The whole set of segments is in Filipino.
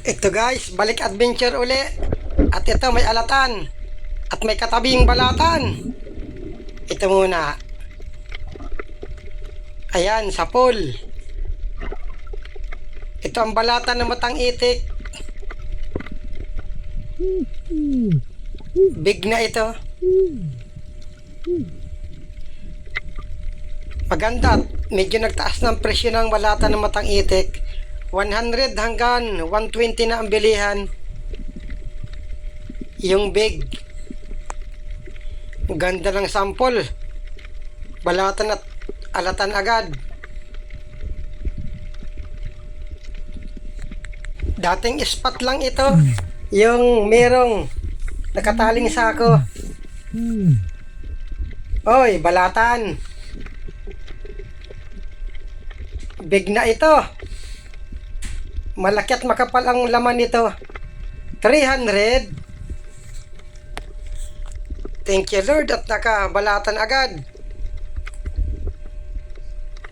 Ito guys, balik adventure uli. At ito may alatan. At may katabing balatan. Ito muna. Ayan, sa pool. Ito ang balatan ng matang itik. Big na ito. Maganda. Medyo nagtaas ng presyo ng balatan ng matang itik. 100 hanggang 120 na ang bilihan. Yung big. Ganda ng sample. Balatan at alatan agad. Dating spot lang ito. Yung merong nakataling sako. Oy, balatan. Big na ito. Malaki at makapal ang laman nito. 300. Thank you Lord at nakabalatan agad.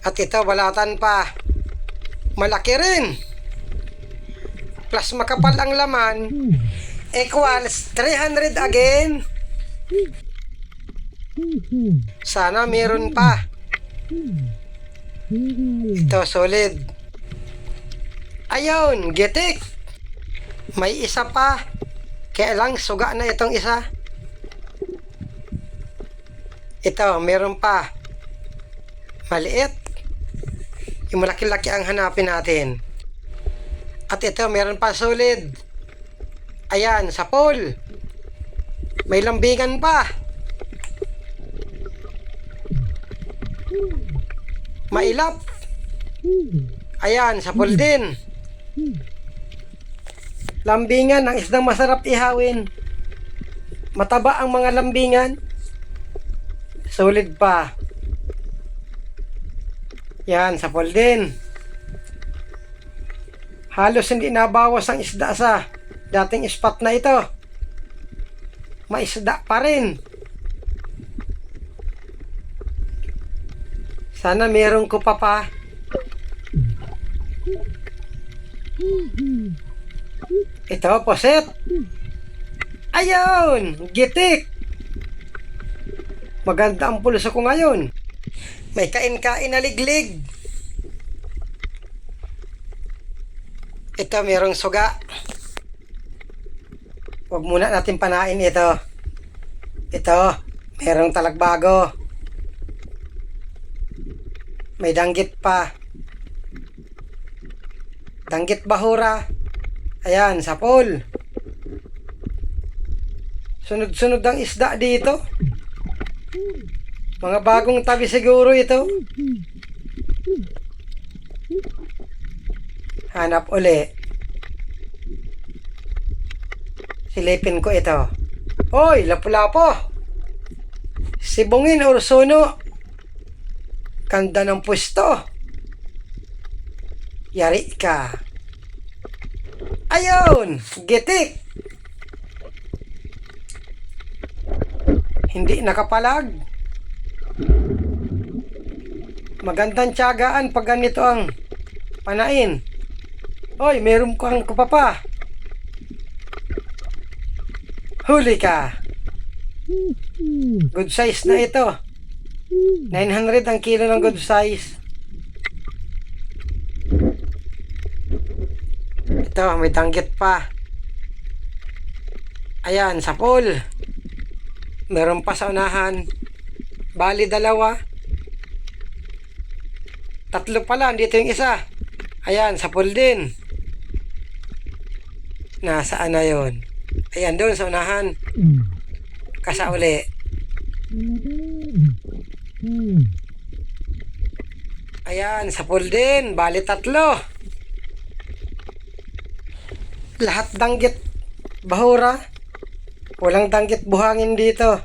At ito balatan pa. Malaki rin. Plus makapal ang laman. Equals 300 again. Sana meron pa. Ito solid. Ayun, getik. May isa pa. Kaya lang, suga na itong isa. Ito, meron pa. Maliit. Yung malaki-laki ang hanapin natin. At ito, meron pa solid. Ayan, sa pole. May lambingan pa. Mailap. Ayan, sa pole din. Lambingan ang isdang masarap ihawin. Mataba ang mga lambingan. Solid pa. Yan, sa pole din. Halos hindi nabawas ang isda sa dating spot na ito. May isda pa rin. Sana meron ko pa pa. Ito, poset. Ayun! Gitik! Maganda ang pulso ko ngayon. May kain-kain na liglig. Ito, merong suga. Huwag muna natin panain ito. Ito, merong talagbago. May danggit pa. Danggit bahura. Ayan, sa pool. Sunod-sunod ang isda dito. Mga bagong tabi siguro ito. Hanap uli. Silipin ko ito. Hoy, lapu-lapo. Sibungin or suno. Kanda ng pwesto. Yari ka. Ayun! Gitik! Hindi nakapalag. Magandang tiyagaan pag ganito ang panain. Oy, meron kang kupapa. Huli ka. Good size na ito. 900 ang kilo ng good size. Ito, may tanggit pa. Ayan, sa pool. Meron pa sa unahan. Bali, dalawa. Tatlo pala, dito yung isa. Ayan, sa pool din. Nasaan na yon? Ayan, doon sa unahan. Kasa uli. Ayan, sa pool din. Bali, tatlo. Lahat danggit bahura. Walang danggit buhangin dito.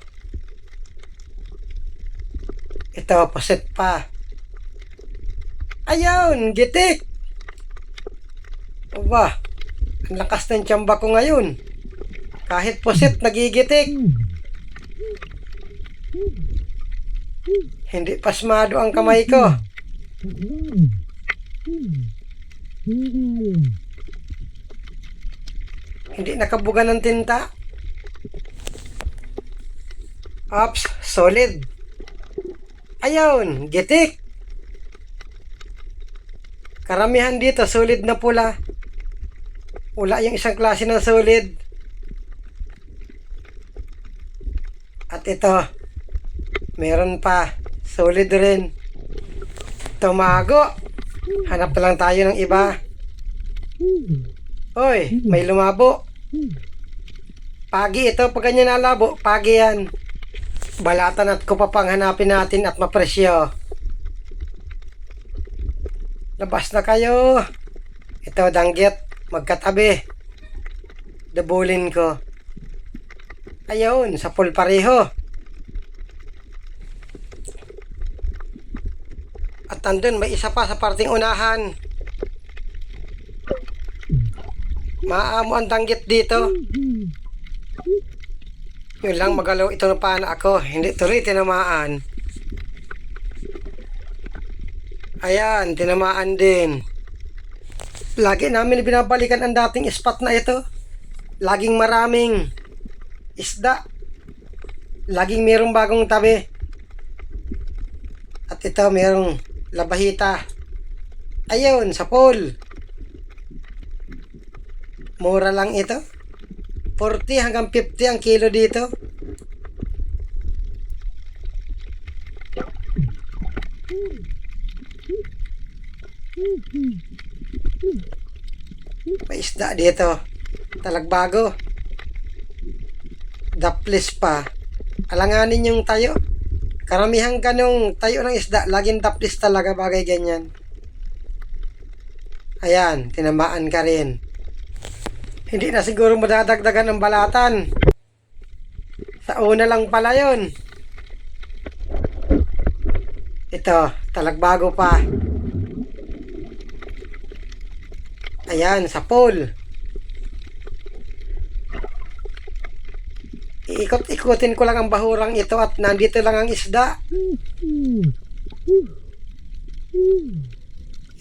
Ito, poset pa. Ayun, gitik. Aba, ang lakas ng tsamba ko ngayon. Kahit poset, nagigitik. Hindi pasmado ang kamay ko. Hindi nakabuga ng tinta. Ops, solid. Ayun, gitik. Karamihan dito, solid na pula. Wala yung isang klase ng solid. At ito, meron pa, solid rin. Tumago. Hanap na lang tayo ng iba. Hoy, may lumabo. Pagi ito, pag ganyan nalabo, pagi yan. Balatan at kupapang hanapin natin at mapresyo. Labas na kayo. Ito, danggit. Magkatabi. Dabulin ko. Ayun, sa pool pareho. At andun, may isa pa sa parting unahan. Maamo ang danggit dito. Yun lang magalaw ito na pana ako. Hindi tuloy tinamaan. Ayan, tinamaan din. Lagi namin binabalikan ang dating spot na ito. Laging maraming isda. Laging mayroong bagong tabi. At ito mayroong labahita. Ayun, sa pool. Mura lang ito. 40 hanggang 50 ang kilo dito. May isda dito. Talagbago. Daplis pa. Alanganin yung tayo. Karamihan ganong tayo ng isda, laging daplis talaga bagay ganyan. Ayan, tinamaan ka rin. Hindi na siguro madadagdagan ng balatan. Sa una lang pala yun. Ito, talagbago pa. Ayan, sa pool. Iikot-ikutin ko lang ang bahurang ito at nandito lang ang isda.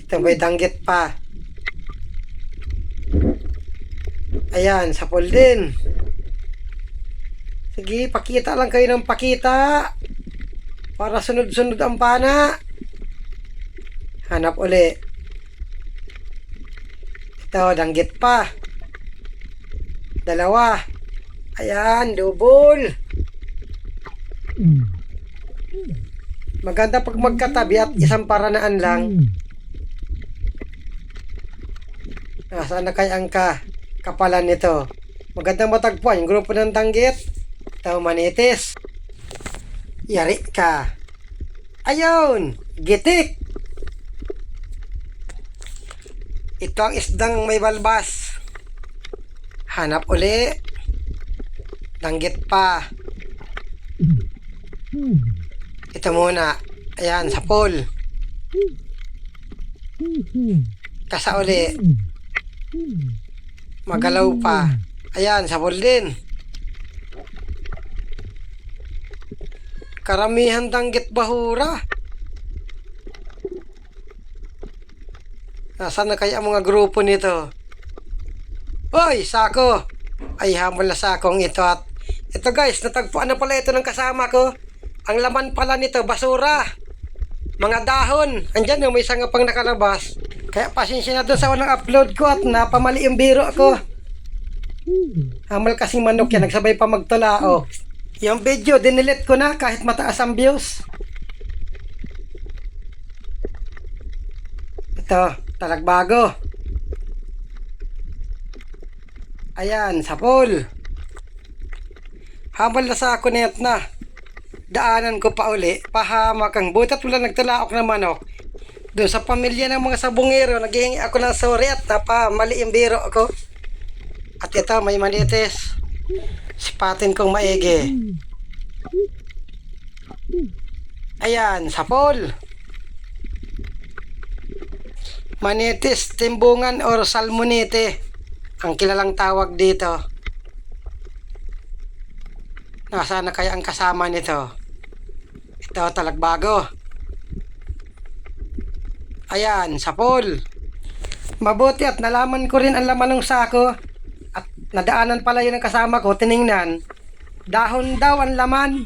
Ito may danggit pa. Ayan, sa pool din. Sige, pakita lang kayo ng pakita. Para sunod-sunod ang pana. Hanap uli. Ito, danggit pa. Dalawa. Ayan, double. Maganda pag magkatabi at isang paranaan lang. Nasaan na kaya ang ka? Kapalan nito. Magandang matagpuan yung grupo ng danggit. Ito, manitis. Yari ka. Ayun! Gitik! Ito ang isdang may balbas. Hanap uli. Danggit pa. Ito muna. Ayan, sa pool. Kasa uli. Magalaw pa. Ayan, sa pool din. Karamihan danggit bahura. Nasaan na kaya ang mga grupo nito? Hoy, sako! Ay, hamon na sakong ito at ito guys, natagpuan na pala ito ng kasama ko. Ang laman pala nito, basura. Mga dahon. Andyan yung may sanga pang nakalabas. Kaya pasensya na doon sa unang upload ko at napamali yung biro ko. Hamal kasing manok yan, nagsabay pa magtulao. Yung video, dinilit ko na kahit mataas ang views. Ito, talagbago. Ayan, sa pool. Hamal na sa ako net na. Daanan ko pa uli, pahamak ang butat wala nagtalaok na manok. Doon sa pamilya ng mga sabungero, naghihingi ako ng sorry at napamali yung biro ko. At ito, may manitis. Sipatin kong maigi. Ayan, sa pool. Manitis, timbungan or salmonite. Ang kilalang tawag dito. Nasaan na kaya ang kasama nito? Ito, talagbago. Ayan, sa pool. Mabuti at nalaman ko rin ang laman ng sako. At nadaanan pala yun ang kasama ko, tiningnan, dahon daw ang laman.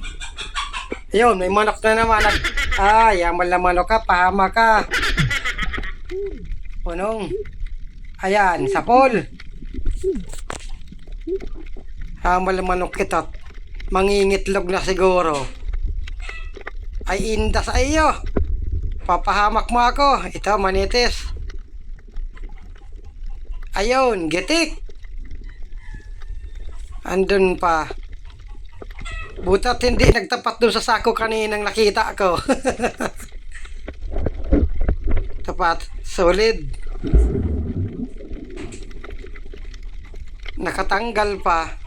Ayun, may manok na naman. Nag, ah, yaman na manok ka, pahama ka. Punong. Ayan, sapol. Hamal manok kita. Mangingitlog na siguro. Ay inda sa iyo. Papahamak mo ako. Ito, manitis. Ayun, getik. Andun pa. Butat hindi nagtapat dun sa sako kaninang nakita ko. Tapat, solid. Nakatanggal pa.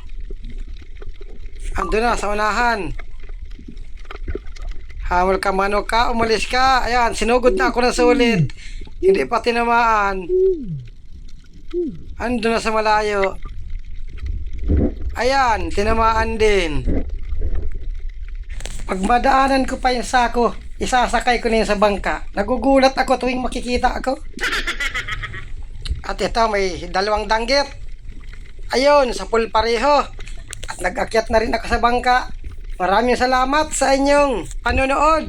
Andun na sa unahan. Hamol ka manok ka, umalis ka. Ayan, sinugod na ako ng solid. Hindi pa tinamaan. Andun na sa malayo. Ayan, tinamaan din. Pag madaanan ko pa yung sako, isasakay ko na yun sa bangka. Nagugulat ako tuwing makikita ako. At ito, may dalawang danggit. Ayun, sa pool pareho. At nag-akyat na rin ako sa bangka. Maraming salamat sa inyong panonood.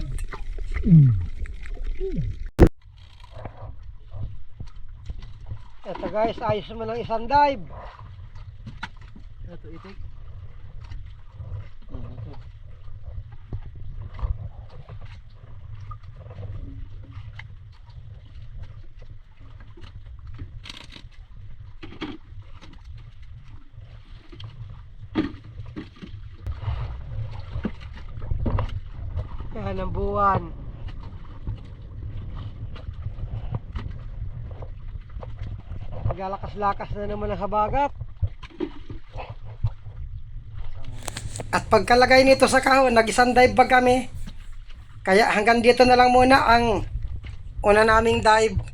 Ito guys, ayos mo ng isang dive. Ito itik. Ang buwan. Nagalakas-lakas na naman ang habagat. At pagkalagay nito sa kahon, nag-isang dive pa kami. Kaya hanggang dito na lang muna ang una naming dive.